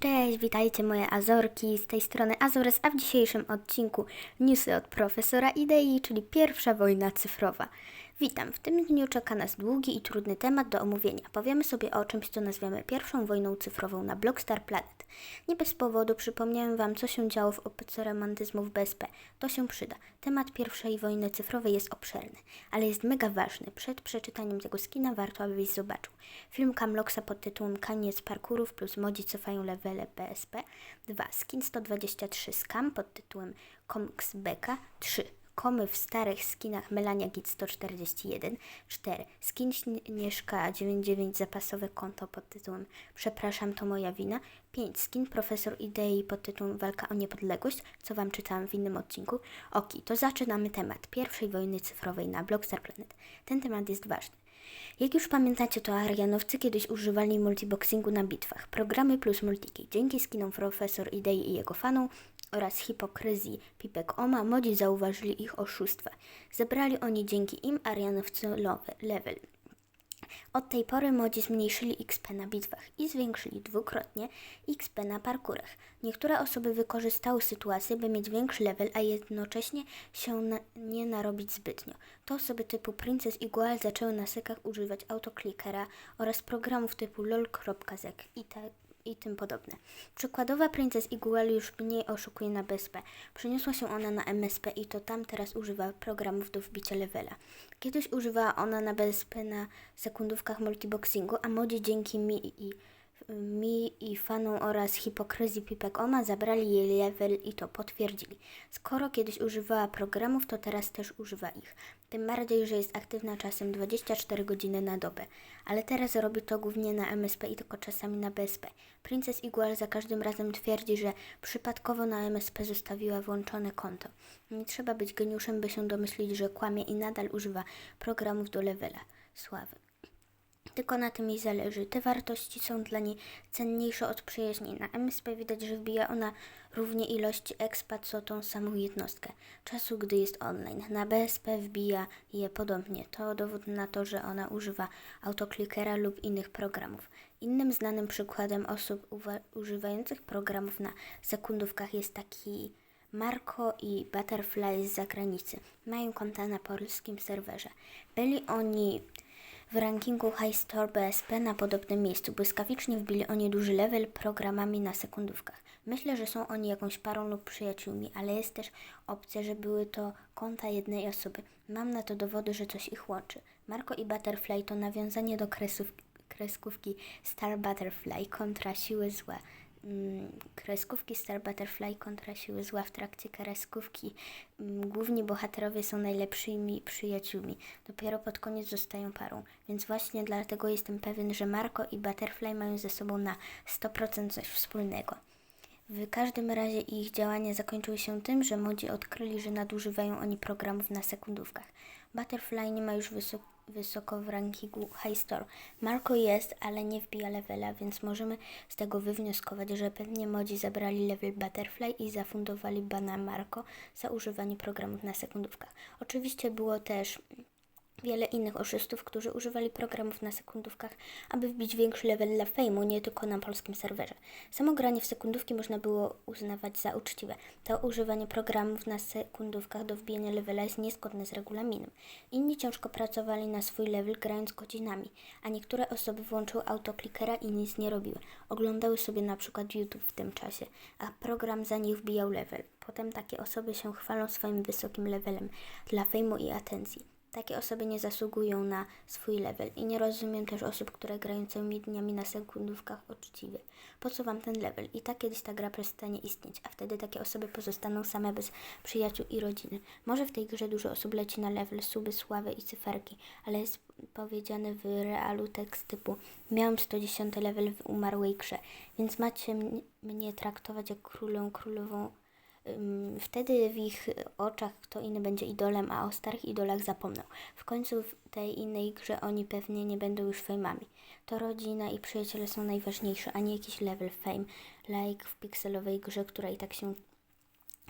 Cześć, witajcie moje Azorki, z tej strony Azores, a w dzisiejszym odcinku newsy od profesora Idei, czyli pierwsza wojna cyfrowa. Witam, w tym dniu czeka nas długi i trudny temat do omówienia. Powiemy sobie o czymś, co nazwiemy pierwszą wojną cyfrową na Blockstar Planet. Nie bez powodu przypomniałem Wam, co się działo w OPC romantyzmu w BSP. To się przyda. Temat pierwszej wojny cyfrowej jest obszerny, ale jest mega ważny. Przed przeczytaniem tego skina warto, abyś zobaczył. Film Kamloksa pod tytułem Koniec parkurów plus modzi cofają levele BSP. 2. Skin 123 Scam pod tytułem Comics Beka. 3. Komy w starych skinach Melania Git 141. 4. Skin Śnieżka 99 zapasowe konto pod tytułem Przepraszam, to moja wina. 5. Skin Profesor Idei pod tytułem Walka o niepodległość, co Wam czytałam w innym odcinku. Oki, to zaczynamy temat pierwszej wojny cyfrowej na Blockstar Planet. Ten temat jest ważny. Jak już pamiętacie, to Arianowcy kiedyś używali multiboxingu na bitwach. Programy plus multiki. Dzięki skinom Profesor Idei i jego fanom oraz hipokryzji Pipek Oma, modzi zauważyli ich oszustwa. Zebrali oni dzięki im Arianowcy level. Od tej pory modzi zmniejszyli XP na bitwach i zwiększyli dwukrotnie XP na parkurach. Niektóre osoby wykorzystały sytuację, by mieć większy level, a jednocześnie się na, nie narobić zbytnio. To osoby typu Princess i Goal zaczęły na sekach używać autoklikera oraz programów typu lol.zek i tak i tym podobne. Przykładowa Princess Iguel już mniej oszukuje na BSP. Przeniosła się ona na MSP i to tam teraz używa programów do wbicia levela. Kiedyś używała ona na BSP na sekundówkach multiboxingu, a modzie dzięki mi i mi i fanom oraz hipokryzji Pipek Oma zabrali jej level i to potwierdzili. Skoro kiedyś używała programów, to teraz też używa ich. Tym bardziej, że jest aktywna czasem 24 godziny na dobę. Ale teraz robi to głównie na MSP i tylko czasami na BSP. Princess Igual za każdym razem twierdzi, że przypadkowo na MSP zostawiła włączone konto. Nie trzeba być geniuszem, by się domyślić, że kłamie i nadal używa programów do levela. Sławy. Tylko na tym jej zależy. Te wartości są dla niej cenniejsze od przyjaźni. Na MSP widać, że wbija ona równie ilości expa, co tą samą jednostkę czasu, gdy jest online. Na BSP wbija je podobnie. To dowód na to, że ona używa autoklikera lub innych programów. Innym znanym przykładem osób używających programów na sekundówkach jest taki Marco i Butterfly z zagranicy. Mają konta na polskim serwerze. Byli oni w rankingu High Store BSP na podobnym miejscu. Błyskawicznie wbili oni duży level programami na sekundówkach. Myślę, że są oni jakąś parą lub przyjaciółmi, ale jest też opcja, że były to konta jednej osoby. Mam na to dowody, że coś ich łączy. Marco i Butterfly to nawiązanie do kresów, kreskówki Star Butterfly kontra siły złe. Mm, kreskówki Star Butterfly kontra siły zła w trakcie kreskówki mm, główni bohaterowie są najlepszymi przyjaciółmi. Dopiero pod koniec zostają parą. Więc właśnie dlatego jestem pewien, że Marco i Butterfly mają ze sobą na 100% coś wspólnego. W każdym razie ich działania zakończyły się tym, że młodzi odkryli, że nadużywają oni programów na sekundówkach. Butterfly nie ma już wysoko wysoko w rankingu High Store. Marco jest, ale nie wbija levela, więc możemy z tego wywnioskować, że pewnie modzi zabrali level Butterfly i zafundowali bana Marco za używanie programów na sekundówkach. Oczywiście było też wiele innych oszustów, którzy używali programów na sekundówkach, aby wbić większy level dla fejmu, nie tylko na polskim serwerze. Samo granie w sekundówki można było uznawać za uczciwe. To używanie programów na sekundówkach do wbijania levela jest niezgodne z regulaminem. Inni ciężko pracowali na swój level grając godzinami, a niektóre osoby włączyły autoklikera i nic nie robiły. Oglądały sobie na przykład YouTube w tym czasie, a program za nich wbijał level. Potem takie osoby się chwalą swoim wysokim levelem dla fejmu i atencji. Takie osoby nie zasługują na swój level i nie rozumiem też osób, które grają całymi dniami na sekundówkach uczciwie. Po co wam ten level? I tak kiedyś ta gra przestanie istnieć, a wtedy takie osoby pozostaną same bez przyjaciół i rodziny. Może w tej grze dużo osób leci na level, suby, sławy i cyferki, ale jest powiedziane w realu tekst typu miałem 110 level w umarłej grze, więc macie mnie traktować jak królą, królową Wtedy w ich oczach kto inny będzie idolem, a o starych idolach zapomną. W końcu w tej innej grze oni pewnie nie będą już fejmami. To rodzina i przyjaciele są najważniejsze, a nie jakiś level fame, like w pikselowej grze, która i tak się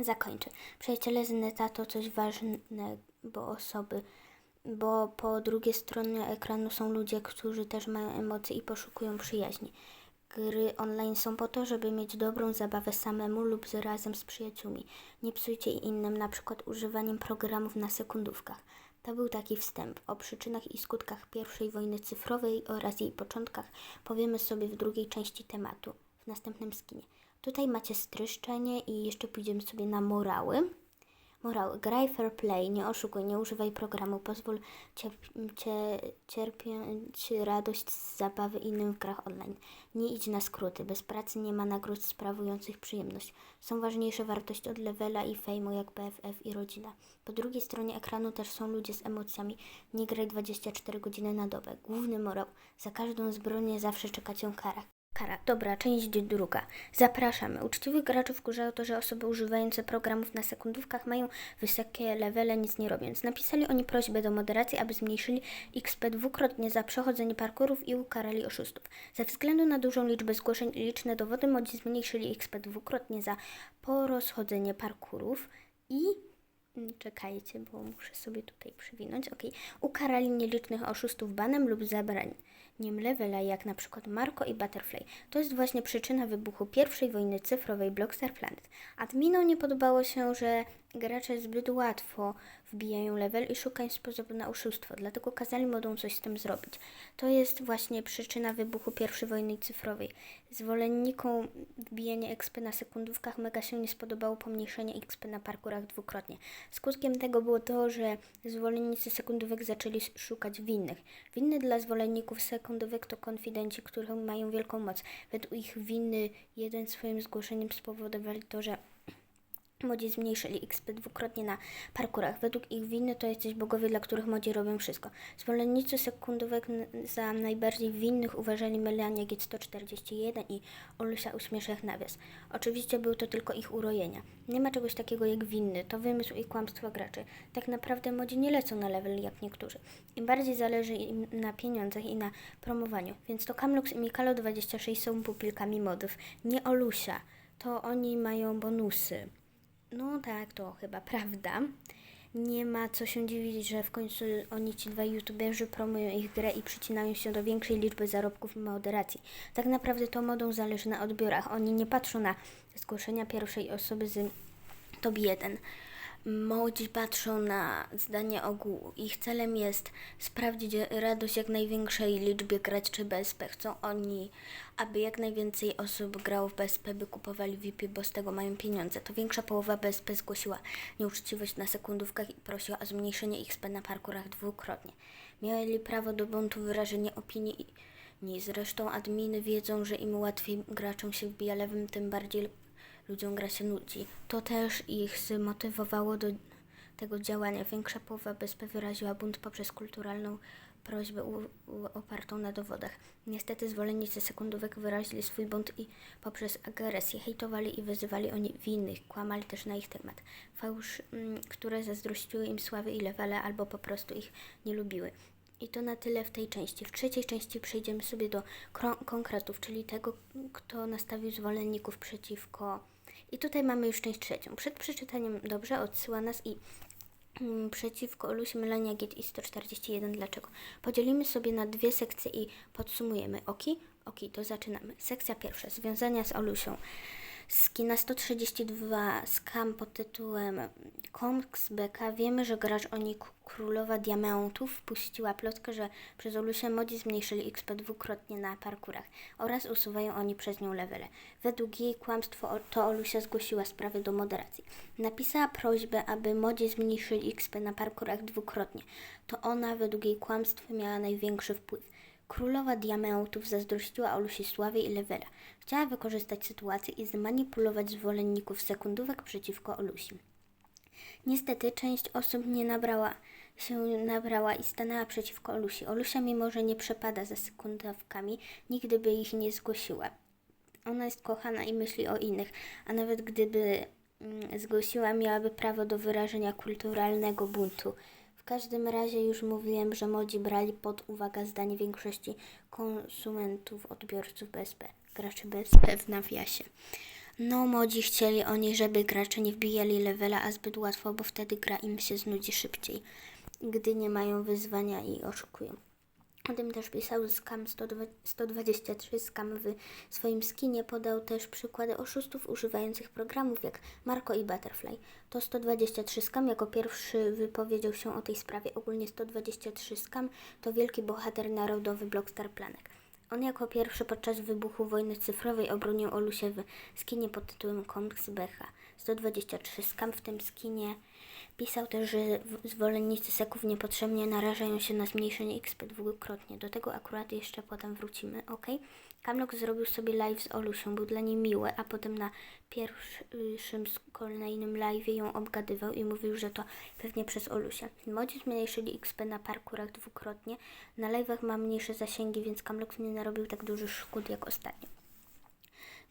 zakończy. Przyjaciele z neta to coś ważne, bo osoby, bo po drugiej stronie ekranu są ludzie, którzy też mają emocje i poszukują przyjaźni. Gry online są po to, żeby mieć dobrą zabawę samemu lub z razem z przyjaciółmi. Nie psujcie innym, na przykład używaniem programów na sekundówkach. To był taki wstęp. O przyczynach i skutkach I wojny cyfrowej oraz jej początkach powiemy sobie w drugiej części tematu, w następnym skinie. Tutaj macie stryszczenie i jeszcze pójdziemy sobie na morały. Morały. Graj fair play, nie oszukuj, nie używaj programu, pozwól cierp- cie, cierpieć radość z zabawy innym w grach online. Nie idź na skróty, bez pracy nie ma nagród sprawujących przyjemność. Są ważniejsze wartości od levela i fejmu jak BFF i rodzina. Po drugiej stronie ekranu też są ludzie z emocjami. Nie graj 24 godziny na dobę. Główny morał. Za każdą zbrodnię zawsze czeka cię kara. Kara. Dobra, część druga. Zapraszamy. Uczciwych graczy wkurzało to, że osoby używające programów na sekundówkach mają wysokie levele, nic nie robiąc. Napisali oni prośbę do moderacji, aby zmniejszyli XP dwukrotnie za przechodzenie parkurów i ukarali oszustów. Ze względu na dużą liczbę zgłoszeń i liczne dowody, modzi zmniejszyli XP dwukrotnie za porozchodzenie parkurów i Mm, Czekajcie, bo muszę sobie tutaj przywinąć. Ok. Ukarali nielicznych oszustów banem lub zabraniem levela, jak na przykład Marco i Butterfly. To jest właśnie przyczyna wybuchu pierwszej wojny cyfrowej Blockstar Planet. Adminom nie podobało się, że gracze zbyt łatwo wbijają level i szukają sposobu na oszustwo, dlatego kazali modom coś z tym zrobić. To jest właśnie przyczyna wybuchu pierwszej wojny cyfrowej. Zwolennikom wbijania XP na sekundówkach mega się nie spodobało pomniejszenie XP na parkurach dwukrotnie. Skutkiem tego było to, że zwolennicy sekundówek zaczęli szukać winnych. Winny dla zwolenników sekundówek to konfidenci, którzy mają wielką moc. Według ich winy jeden swoim zgłoszeniem spowodowali to, że Młodzi zmniejszyli XP dwukrotnie na parkurach. Według ich winy to jesteś bogowie, dla których młodzi robią wszystko. Zwolennicy sekundówek za najbardziej winnych uważali Melania Git 141 i Olusia Uśmieszek Nawias. Oczywiście był to tylko ich urojenia. Nie ma czegoś takiego jak winny, to wymysł i kłamstwo graczy. Tak naprawdę młodzi nie lecą na level jak niektórzy. Im bardziej zależy im na pieniądzach i na promowaniu. Więc to Kamlux i Mikalo 26 są pupilkami modów, nie Olusia. To oni mają bonusy. No tak, to chyba prawda. Nie ma co się dziwić, że w końcu oni ci dwaj youtuberzy promują ich grę i przycinają się do większej liczby zarobków moderacji. Tak naprawdę to modą zależy na odbiorach. Oni nie patrzą na zgłoszenia pierwszej osoby z top 1. Młodzi patrzą na zdanie ogółu. Ich celem jest sprawdzić radość jak największej liczbie graczy BSP. Chcą oni, aby jak najwięcej osób grało w BSP, by kupowali VIP, bo z tego mają pieniądze. To większa połowa BSP zgłosiła nieuczciwość na sekundówkach i prosiła o zmniejszenie XP na parkurach dwukrotnie. Mieli prawo do buntu, wyrażenia opinii Zresztą adminy wiedzą, że im łatwiej graczom się wbija lewym, tym bardziej ludziom gra się nudzi. To też ich zmotywowało do tego działania. Większa połowa BSP wyraziła bunt poprzez kulturalną prośbę u, u, opartą na dowodach. Niestety zwolennicy sekundówek wyrazili swój bunt i poprzez agresję hejtowali i wyzywali oni winnych, kłamali też na ich temat. Fałsz, m, które zazdrościły im sławy i lewale albo po prostu ich nie lubiły. I to na tyle w tej części. W trzeciej części przejdziemy sobie do konkretów, czyli tego, kto nastawił zwolenników przeciwko. I tutaj mamy już część trzecią. Przed przeczytaniem dobrze odsyła nas i mm, przeciwko Olusi Melania Giet i 141. Dlaczego? Podzielimy sobie na dwie sekcje i podsumujemy. Oki? Oki, to zaczynamy. Sekcja pierwsza. Związania z Olusią z kina 132 skam pod tytułem Kongs Beka wiemy, że gracz oni Królowa Diamentów wpuściła plotkę, że przez Olusię modzi zmniejszyli XP dwukrotnie na parkurach oraz usuwają oni przez nią levele. Według jej kłamstwo to Olusia zgłosiła sprawę do moderacji. Napisała prośbę, aby modzi zmniejszyli XP na parkurach dwukrotnie. To ona według jej kłamstw miała największy wpływ. Królowa Diamentów zazdrościła Olusi sławie i levela. Chciała wykorzystać sytuację i zmanipulować zwolenników sekundówek przeciwko Olusi. Niestety część osób nie nabrała się nabrała i stanęła przeciwko Olusi. Olusia, mimo że nie przepada za sekundówkami, nigdy by ich nie zgłosiła. Ona jest kochana i myśli o innych, a nawet gdyby mm, zgłosiła, miałaby prawo do wyrażenia kulturalnego buntu. W każdym razie już mówiłem, że młodzi brali pod uwagę zdanie większości konsumentów, odbiorców BSP, graczy BSP w nawiasie. No, młodzi chcieli oni, żeby gracze nie wbijali levela, a zbyt łatwo, bo wtedy gra im się znudzi szybciej, gdy nie mają wyzwania i oszukują. O tym też pisał Scam 123. Scam w swoim skinie podał też przykłady oszustów używających programów jak Marco i Butterfly. To 123 Scam jako pierwszy wypowiedział się o tej sprawie. Ogólnie 123 Scam to wielki bohater narodowy Blockstar Planek. On jako pierwszy podczas wybuchu wojny cyfrowej obronił Olusię w skinie pod tytułem Komiks Becha. 123 Scam w tym skinie pisał też, że zwolennicy seków niepotrzebnie narażają się na zmniejszenie XP dwukrotnie. Do tego akurat jeszcze potem wrócimy, ok? Kamlok zrobił sobie live z Olusią, był dla niej miły, a potem na pierwszym kolejnym live ją obgadywał i mówił, że to pewnie przez Olusię. Młodzi zmniejszyli XP na parkurach dwukrotnie. Na live'ach ma mniejsze zasięgi, więc Kamlok nie narobił tak dużych szkód jak ostatnio.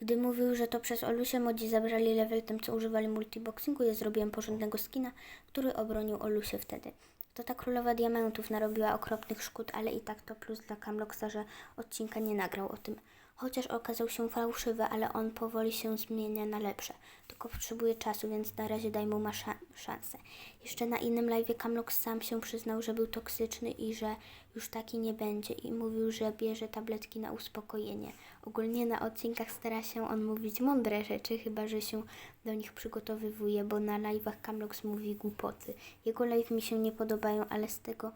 Gdy mówił, że to przez Olusię modzi zabrali level tym, co używali multiboxingu, ja zrobiłem porządnego skina, który obronił Olusię wtedy. To ta królowa diamentów narobiła okropnych szkód, ale i tak to plus dla Kamloksa, że odcinka nie nagrał o tym. Chociaż okazał się fałszywy, ale on powoli się zmienia na lepsze. Tylko potrzebuje czasu, więc na razie daj mu ma sza- szansę. Jeszcze na innym live Kamloks sam się przyznał, że był toksyczny i że już taki nie będzie i mówił, że bierze tabletki na uspokojenie. Ogólnie na odcinkach stara się on mówić mądre rzeczy, chyba że się do nich przygotowywuje, bo na live'ach Kamloks mówi głupoty. Jego live mi się nie podobają, ale z tego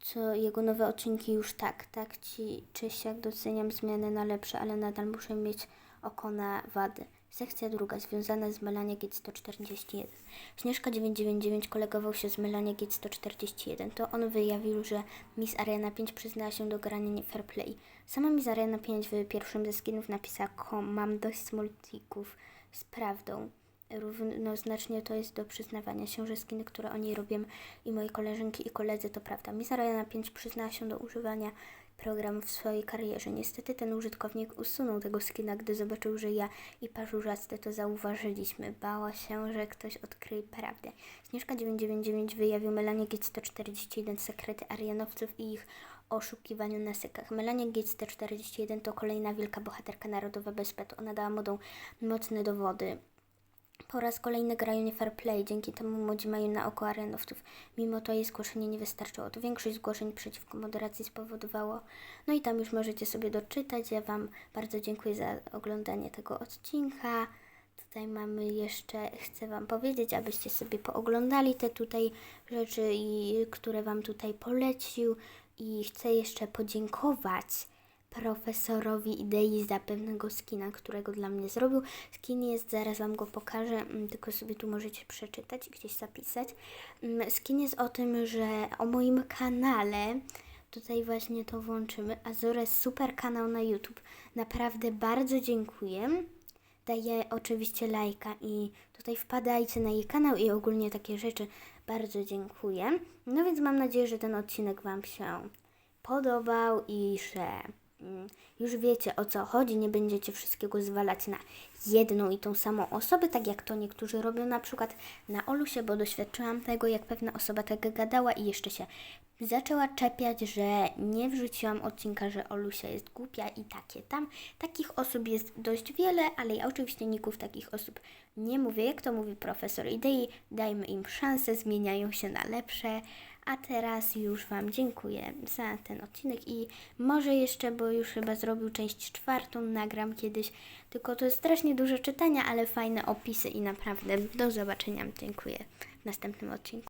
co jego nowe odcinki już tak, tak ci czy siak doceniam zmiany na lepsze, ale nadal muszę mieć oko na wady. Sekcja druga, związana z Melania Gate 141. Śnieżka 999 kolegował się z Melania Gate 141. To on wyjawił, że Miss Arena 5 przyznała się do grania nie fair play. Sama Miss Arena 5 w pierwszym ze skinów napisała mam dość smoltików z prawdą. Równoznacznie to jest do przyznawania się, że skiny, które o niej robią i moje koleżanki i koledzy, to prawda. Miss Arena 5 przyznała się do używania programu w swojej karierze. Niestety ten użytkownik usunął tego skina, gdy zobaczył, że ja i parzurzaste to zauważyliśmy. Bała się, że ktoś odkryje prawdę. Śnieżka 999 wyjawił Melanie Gate 141 sekrety arianowców i ich oszukiwaniu na sykach. Melanie Gate 141 to kolejna wielka bohaterka narodowa bez petu. Ona dała modą mocne dowody. Po raz kolejny grają nie fair play, dzięki temu młodzi mają na oko arenowców. Mimo to jej zgłoszenie nie wystarczyło. To większość zgłoszeń przeciwko moderacji spowodowało. No i tam już możecie sobie doczytać. Ja Wam bardzo dziękuję za oglądanie tego odcinka. Tutaj mamy jeszcze, chcę Wam powiedzieć, abyście sobie pooglądali te tutaj rzeczy, które Wam tutaj polecił. I chcę jeszcze podziękować profesorowi idei za pewnego skina, którego dla mnie zrobił. Skin jest, zaraz Wam go pokażę, mm, tylko sobie tu możecie przeczytać, gdzieś zapisać. Mm, Skin jest o tym, że o moim kanale, tutaj właśnie to włączymy, Azores super kanał na YouTube. Naprawdę bardzo dziękuję. Daję oczywiście lajka i tutaj wpadajcie na jej kanał i ogólnie takie rzeczy. Bardzo dziękuję. No więc mam nadzieję, że ten odcinek Wam się podobał i że już wiecie o co chodzi, nie będziecie wszystkiego zwalać na jedną i tą samą osobę, tak jak to niektórzy robią na przykład na Olusie, bo doświadczyłam tego, jak pewna osoba tak gadała i jeszcze się zaczęła czepiać, że nie wrzuciłam odcinka, że Olusia jest głupia i takie tam. Takich osób jest dość wiele, ale ja oczywiście ników takich osób nie mówię. Jak to mówi profesor idei, dajmy im szansę, zmieniają się na lepsze. A teraz już Wam dziękuję za ten odcinek i może jeszcze, bo już chyba zrobił część czwartą, nagram kiedyś. Tylko to jest strasznie dużo czytania, ale fajne opisy i naprawdę do zobaczenia. Dziękuję w następnym odcinku.